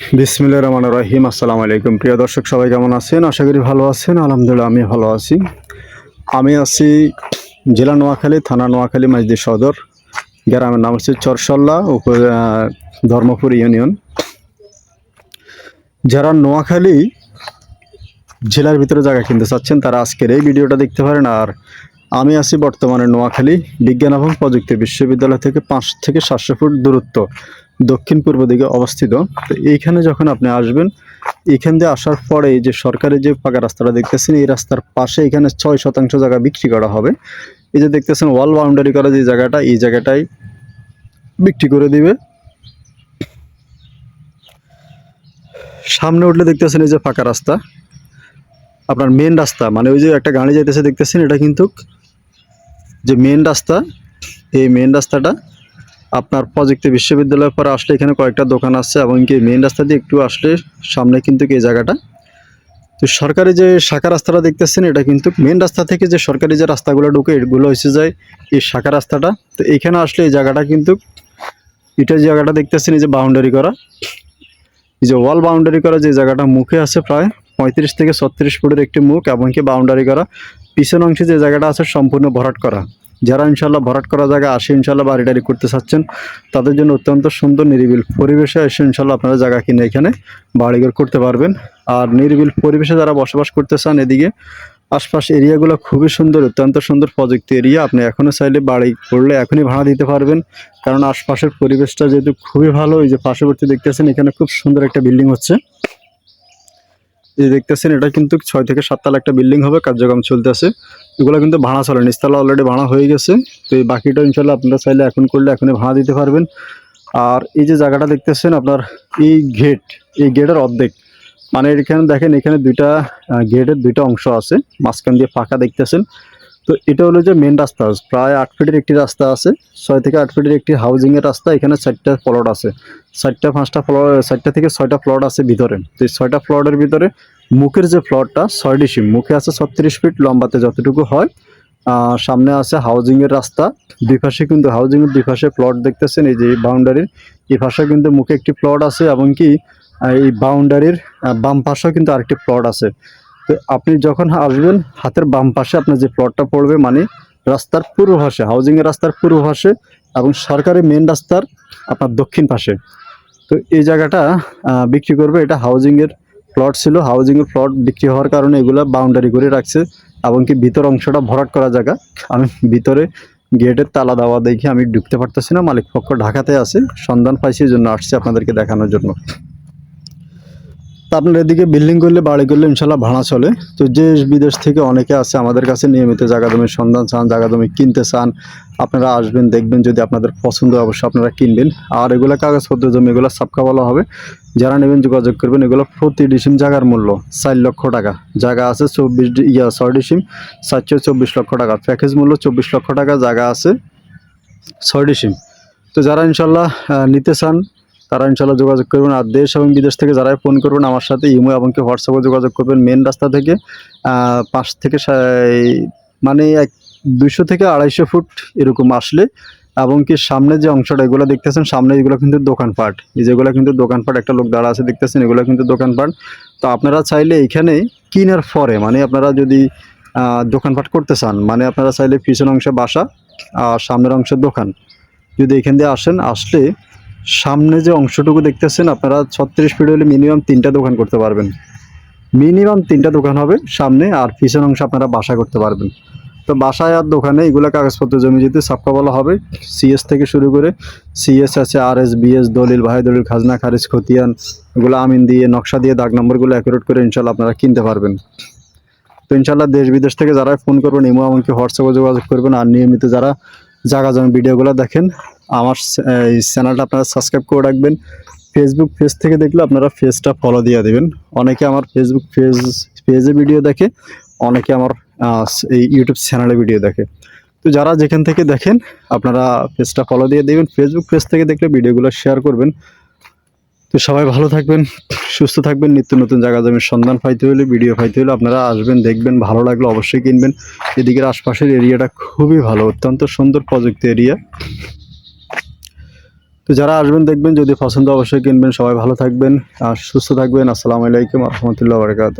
বিসমিল্লা রহমান রহিম। আসসালামু আলাইকুম। প্রিয় দর্শক, সবাই কেমন আছেন? আশা করি ভালো আছেন। আলহামদুলিল্লাহ আমি ভালো আছি। আমি আছি জেলা নোয়াখালী, থানা নোয়াখালী মাইজদি সদর। গ্রামের নাম হচ্ছে চরসল্লা উপ ধর্মপুর ইউনিয়ন। যারা নোয়াখালী জেলার ভিতরে জায়গা কিনতে চাচ্ছেন, তারা আজকের এই ভিডিওটা দেখতে পারেন। আর আমি আছি বর্তমানে নোয়াখালী বিজ্ঞান এবং প্রযুক্তি বিশ্ববিদ্যালয় থেকে পাঁচ থেকে সাতশো ফুট দূরত্ব। দক্ষিণ পূর্ব দিকে অবস্থিত। তো এইখানে যখন আপনি আসবেন এখান দিয়ে আসার পরে যে সরকারি যে পাকা রাস্তাটা দেখতেছেন, এই রাস্তার পাশে এখানে ছয় শতাংশ জায়গা বিক্রি করা হবে। এই যে দেখতেছেন ওয়াল বাউন্ডারি করা যে জায়গাটা, এই জায়গাটাই বিক্রি করে দিবে। সামনে উঠলে দেখতেছেন এই যে ফাঁকা রাস্তা। আপনার মেন রাস্তা মানে ওই যে একটা গাড়ি যাইতেছে, দেখতেছেন, এটা কিন্তু যে মেন রাস্তা, এই মেন রাস্তাটা আপনার প্রযুক্তি বিশ্ববিদ্যালয়ের পরে আসলে এখানে কয়েকটা দোকান আছে এবং কি মেন রাস্তা দিয়ে একটু আসলে সামনে কিন্তু এই জায়গাটা। তো সরকারি যে শাখা রাস্তাটা দেখতেছেন, এটা কিন্তু মেন রাস্তা থেকে যে সরকারি যে রাস্তাগুলো ঢুকে, এগুলো হয়েছে যায় এই শাখা রাস্তাটা। তো এইখানে আসলে এই জায়গাটা কিন্তু, এটা জায়গাটা দেখতেছেন, এই যে বাউন্ডারি করা। এই যে ওয়াল বাউন্ডারি করা যে জায়গাটা, মুখে আছে প্রায় পঁয়ত্রিশ থেকে ছত্রিশ ফুটের একটি মুখ এবং কি বাউন্ডারি করা। পিছন অংশে যে জায়গাটা আছে, সম্পূর্ণ ভরাট করা। যারা ইনশাল্লাহ ভরাট করা জায়গা আসে ইনশাল্লাহ বাড়ি টাড়ি করতে চাচ্ছেন, তাদের জন্য অত্যন্ত সুন্দর নিরিবিল পরিবেশে এসে ইনশাল্লাহ আপনারা জায়গা কিনে এখানে বাড়িঘর করতে পারবেন। আর নিরিবিল পরিবেশে যারা বসবাস করতে চান এদিকে, আশপাশ এরিয়াগুলো খুবই সুন্দর, অত্যন্ত সুন্দর প্রযুক্তি এরিয়া। আপনি এখনও চাইলে বাড়ি করলে এখনই ভাড়া দিতে পারবেন, কারণ আশপাশের পরিবেশটা যেহেতু খুবই ভালো, এই যে পার্শ্ববর্তী দেখতেছেন, এখানে খুব সুন্দর একটা বিল্ডিং হচ্ছে। এই দেখতেছেন, এটা কিন্তু ছয় থেকে সাততলা একটা বিল্ডিং হবে, কার্যক্রম চলতেছে। এগুলো কিন্তু ভাড়া চলে নিচতলা অলরেডি ভাড়া হয়ে গেছে। তো এই বাকিটা ইনশাল্লাহ আপনারা চাইলে এখন করলে এখনই ভাড়া দিতে পারবেন। আর এই যে জায়গাটা দেখতেছেন, আপনার এই গেট এই গেটের অর্ধেক। মানে এখানে দেখেন, এখানে দুইটা গেটের দুইটা অংশ আছে, মাঝখান দিয়ে ফাঁকা দেখতেছেন। তো এটা হলো যে মেন রাস্তা। প্রায় আট ফিটের একটি রাস্তা আছে, ছয় থেকে আট ফিটের একটি হাউজিংয়ের রাস্তা, এখানে চারটা প্লট আছে। চারটা, পাঁচটা ফ্লোর চারটা থেকে ছয়টা প্লট আছে ভিতরে। তো এই ছয়টা প্লটের ভিতরে মুখের যে প্লটটা ছয় ডিসিম মুখে আছে ছত্রিশ ফিট লম্বাতে যতটুকু হয়। সামনে আছে হাউজিংয়ের রাস্তা। দুই কিন্তু হাউজিংয়ের দুই পাশে প্লট দেখতেছেন, এই যে বাউন্ডারির এই পাশে কিন্তু মুখে একটি প্লট আছে এবং কি, এই বাউন্ডারির বাম পাশেও কিন্তু আরেকটি প্লট আছে। তো আপনি যখন আসবেন, হাতের বাম পাশে আপনার যে প্লটটা পড়বে মানে রাস্তার পূর্ব পাশে হাউজিংয়ের রাস্তার পূর্ব পাশে এবং সরকারি মেন রাস্তার আপনার দক্ষিণ পাশে। তো এই জায়গাটা বিক্রি করবে। এটা হাউজিংয়ের প্লট ছিল। হাউজিংয়ের প্লট বিক্রি হওয়ার কারণে এগুলো বাউন্ডারি করে রাখছে এবং কি ভিতর অংশটা ভরাট করা জায়গা। আমি ভিতরে গেটের তালা দেওয়া দেখে আমি ঢুকতে পারতেছি না। মালিক পক্ষ ঢাকাতে আছে। সন্ধান পাইছি জন্য আসছি আপনাদেরকে দেখানোর জন্য। আপনার এদিকে বিল্ডিং করলে, বাড়ি করলে ইনশাল্লাহ ভাড়া চলে। তো দেশ বিদেশ থেকে অনেকে আছে আমাদের কাছে, নিয়মিত জায়গা জমির সন্ধান চান জায়গা জমি কিনতে চান, আপনারা আসবেন, দেখবেন যদি আপনাদের পছন্দ হয়, অবশ্যই আপনারা কিনবেন। আর এগুলো কাগজপত্র জমি এগুলো সাপকা বলা হবে। যারা নেবেন, যোগাযোগ করবেন। এগুলো প্রতি ডিসিম জায়গার মূল্য, চার লক্ষ টাকা। জায়গা আছে চব্বিশ ইয়া, ছয় ডিসিম চারশো চব্বিশ লক্ষ টাকা। প্যাকেজ মূল্য চব্বিশ লক্ষ টাকা, জায়গা আছে ছয় ডিসিম। তো যারা ইনশাল্লাহ নিতে চান তারা ইনশাল্লাহ যোগাযোগ করবেন। আর দেশ এবং বিদেশ থেকে যারাই ফোন করবেন আমার সাথে ইমো এবং কি হোয়াটসঅ্যাপে যোগাযোগ করবেন। মেন রাস্তা থেকে পাঁচ থেকে মানে এক দুশো থেকে আড়াইশো ফুট এরকম আসলে। এবং কি সামনে যে অংশটা, এগুলো দেখতেছেন, সামনে এগুলো কিন্তু দোকানপাট। এই যেগুলো কিন্তু দোকানপাট, একটা লোক দাঁড়া আছে দেখতেছেন, এগুলো কিন্তু দোকানপাট। তো আপনারা চাইলে এইখানে কিনার পরে মানে আপনারা যদি দোকানপাট করতে চান মানে আপনারা চাইলে পিছন অংশে বাসা আর সামনের অংশে দোকান। যদি এখান দিয়ে আসেন, আসলে সামনে যে অংশটুকু দেখতেছেন, আপনারা ছত্রিশ ফিট হলে মিনিমাম তিনটা দোকান করতে পারবেন। মিনিমাম তিনটা দোকান হবে সামনে, আর পিছন অংশ আপনারা বাসা করতে পারবেন। তো বাসায় আর দোকানে এগুলো কাগজপত্র জমি যেতে সাপকা বলা হবে সিএস থেকে শুরু করে সিএস আছে আর এস বিএস দলিল, ভাই দলিল, খাজনা, খারিজ, খতিয়ান, এগুলো আমিন দিয়ে, নকশা দিয়ে, দাগ নম্বরগুলো অ্যাকুরেট করে ইনশাল্লাহ আপনারা কিনতে পারবেন। তো ইনশাল্লাহ দেশ বিদেশ থেকে যারা ফোন করবেন, ইমো, এমনকি হোয়াটসঅ্যাপে যোগাযোগ করবেন, আর নিয়মিত যারা জায়গা জমি ভিডিওগুলো দেখেন আমার, এই চ্যানেলটা আপনারা সাবস্ক্রাইব করে রাখবেন। ফেসবুক পেজ থেকে দেখলে আপনারা পেজটা ফলো দিয়ে দেবেন। অনেকে আমার ফেসবুক পেজ পেজে ভিডিও দেখে, অনেকে আমার এই ইউটিউব চ্যানেলে ভিডিও দেখে। তো যারা যেখান থেকে দেখেন, আপনারা পেজটা ফলো দিয়ে দেবেন। ফেসবুক পেজ থেকে দেখলে ভিডিওগুলো শেয়ার করবেন। তো সবাই ভালো থাকবেন, সুস্থ থাকবেন, নিত্য নতুন জায়গা জমির সন্ধান পাইতে হলে ভিডিও পাইতে হলে আপনারা আসবেন, দেখবেন, ভালো লাগলে অবশ্যই কিনবেন। এদিকের আশপাশের এরিয়াটা খুবই ভালো, অত্যন্ত সুন্দর প্রযুক্তি এরিয়া তো যারা আসবেন, দেখবেন যদি পছন্দ অবশ্যই কিনবেন। সবাই ভালো থাকবেন আর সুস্থ থাকবেন। আসসালামু আলাইকুম রহমতুল্লাহ বারকাত